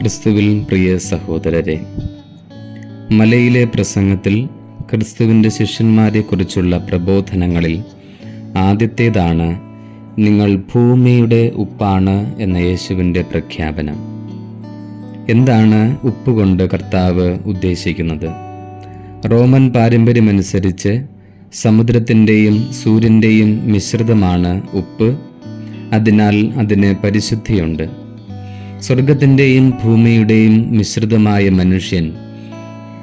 ക്രിസ്തുവിൽ പ്രിയ സഹോദരരെ മലയിലെ പ്രസംഗത്തിൽ ക്രിസ്തുവിന്റെ ശിഷ്യന്മാരെക്കുറിച്ചുള്ള പ്രബോധനങ്ങളിൽ ആദ്യത്തേതാണ് നിങ്ങൾ ഭൂമിയുടെ ഉപ്പാണ് എന്ന യേശുവിന്റെ പ്രഖ്യാപനം. എന്താണ് ഉപ്പ് കൊണ്ട് കർത്താവ് ഉദ്ദേശിക്കുന്നത്? റോമൻ പാരമ്പര്യമനുസരിച്ച് സമുദ്രത്തിന്റെയും സൂര്യന്റെയും മിശ്രിതമാണ് ഉപ്പ്. അതിനാൽ അതിന് പരിശുദ്ധിയുണ്ട്. സ്വർഗത്തിന്റെയും ഭൂമിയുടെയും മിശ്രിതമായ മനുഷ്യൻ.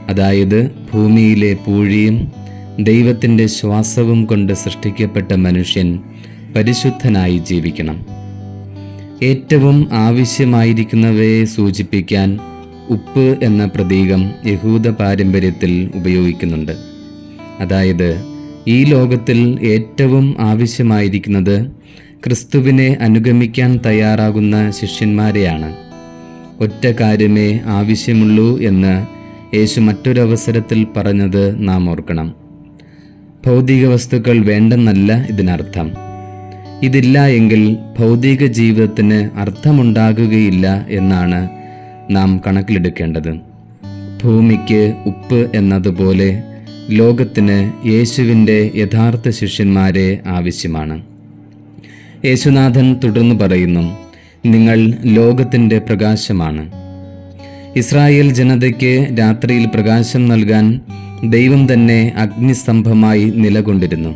അതായത് ഭൂമിയിലെ പൂഴിയും ദൈവത്തിന്റെ ശ്വാസവും കൊണ്ട് സൃഷ്ടിക്കപ്പെട്ട മനുഷ്യൻ പരിശുദ്ധനായി ജീവിക്കണം. ഏറ്റവും ആവശ്യമായിരിക്കുന്നവയെ സൂചിപ്പിക്കാൻ ഉപ്പ് എന്ന പ്രതീകം യഹൂദ പാരമ്പര്യത്തിൽ ഉപയോഗിക്കുന്നുണ്ട്. അതായത് ഈ ലോകത്തിൽ ഏറ്റവും ആവശ്യമായിരിക്കുന്നത് ക്രിസ്തുവിനെ അനുഗമിക്കാൻ തയ്യാറാകുന്ന ശിഷ്യന്മാരെയാണ്. ഒറ്റ കാര്യമേ ആവശ്യമുള്ളൂ എന്ന് യേശു മറ്റൊരവസരത്തിൽ പറഞ്ഞത് നാം ഓർക്കണം. ഭൗതിക വസ്തുക്കൾ വേണ്ടെന്നല്ല ഇതിനർത്ഥം. ഇതില്ല എങ്കിൽ ഭൗതിക ജീവിതത്തിന് അർത്ഥമുണ്ടാകുകയില്ല എന്നാണ് നാം കണക്കിലെടുക്കേണ്ടത്. ഭൂമിക്ക് ഉപ്പ് എന്നതുപോലെ ലോകത്തിന് യേശുവിന്റെ യഥാർത്ഥ ശിഷ്യന്മാരെ ആവശ്യമാണ്. യേശുനാഥൻ തുടർന്ന് പറയുന്നു നിങ്ങൾ ലോകത്തിന്റെ പ്രകാശമാണ്. ഇസ്രായേൽ ജനതയ്ക്ക് രാത്രിയിൽ പ്രകാശം നൽകാൻ ദൈവം തന്നെ അഗ്നിസ്തംഭമായി നിലകൊണ്ടിരുന്നു.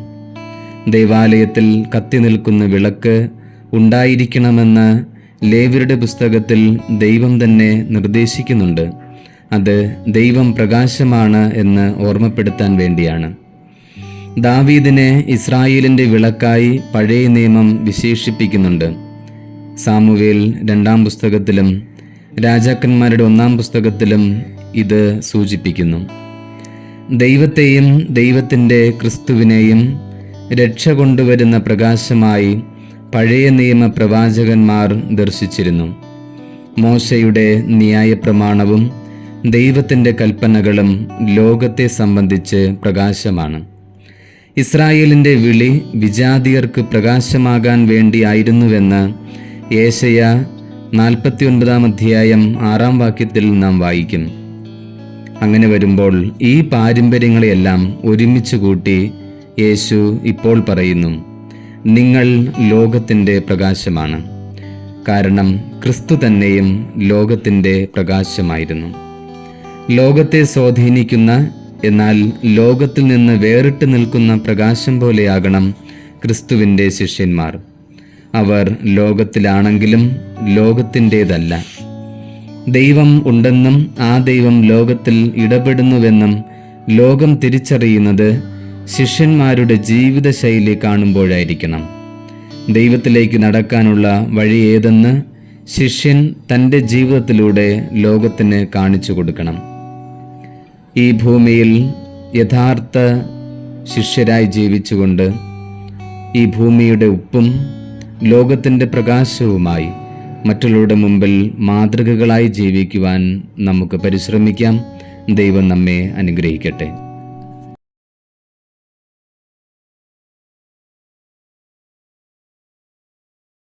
ദൈവാലയത്തിൽ കത്തി നിൽക്കുന്ന വിളക്ക് ഉണ്ടായിരിക്കണമെന്ന് ലേവരുടെ പുസ്തകത്തിൽ ദൈവം തന്നെ നിർദ്ദേശിക്കുന്നുണ്ട്. അത് ദൈവം പ്രകാശമാണ് എന്ന് ഓർമ്മപ്പെടുത്താൻ വേണ്ടിയാണ്. ദാവീദിനെ ഇസ്രായേലിന്റെ വിളക്കായി പഴയ നിയമം വിശേഷിപ്പിക്കുന്നുണ്ട്. സാമുവേൽ രണ്ടാം പുസ്തകത്തിലും രാജാക്കന്മാരുടെ ഒന്നാം പുസ്തകത്തിലും ഇത് സൂചിപ്പിക്കുന്നു. ദൈവത്തെയും ദൈവത്തിന്റെ ക്രിസ്തുവിനെയും രക്ഷ കൊണ്ടുവരുന്ന പ്രകാശമായി പഴയ നിയമ പ്രവാചകന്മാർ ദർശിച്ചിരുന്നു. മോശയുടെ ന്യായപ്രമാണവും ദൈവത്തിന്റെ കൽപ്പനകളും ലോകത്തെ സംബന്ധിച്ച് പ്രകാശമാണ്. ഇസ്രായേലിന്റെ വിളി വിജാതിയർക്ക് പ്രകാശമാകാൻ വേണ്ടിയായിരുന്നുവെന്ന് ഏശയ നാൽപ്പത്തിയൊൻപതാം അധ്യായം ആറാം വാക്യത്തിൽ നാം വായിക്കും. അങ്ങനെ വരുമ്പോൾ ഈ പാരമ്പര്യങ്ങളെയെല്ലാം ഒരുമിച്ച് കൂട്ടി യേശു ഇപ്പോൾ പറയുന്നു നിങ്ങൾ ലോകത്തിന്റെ പ്രകാശമാണ്. കാരണം ക്രിസ്തു തന്നെയും ലോകത്തിന്റെ പ്രകാശമായിരുന്നു. ലോകത്തെ സ്വാധീനിക്കുന്ന എന്നാൽ ലോകത്തിൽ നിന്ന് വേറിട്ട് നിൽക്കുന്ന പ്രകാശം പോലെയാകണം ക്രിസ്തുവിന്റെ ശിഷ്യന്മാർ. അവർ ലോകത്തിലാണെങ്കിലും ലോകത്തിന്റേതല്ല. ദൈവം ഉണ്ടെന്നും ആ ദൈവം ലോകത്തിൽ ഇടപെടുന്നുവെന്നും ലോകം തിരിച്ചറിയുന്നത് ശിഷ്യന്മാരുടെ ജീവിതശൈലി കാണുമ്പോഴായിരിക്കണം. ദൈവത്തിലേക്ക് നടക്കാനുള്ള വഴി ഏതെന്ന് ശിഷ്യൻ തന്റെ ജീവിതത്തിലൂടെ ലോകത്തിന് കാണിച്ചു കൊടുക്കണം. ഈ ഭൂമിയിൽ യഥാർത്ഥ ശിഷ്യരായി ജീവിച്ചുകൊണ്ട് ഈ ഭൂമിയുടെ ഉപ്പും ലോകത്തിന്റെ പ്രകാശവുമായി മറ്റുള്ളവരുടെ മുമ്പിൽ മാതൃകകളായി ജീവിക്കുവാൻ നമുക്ക് പരിശ്രമിക്കാം. ദൈവം നമ്മെ അനുഗ്രഹിക്കട്ടെ.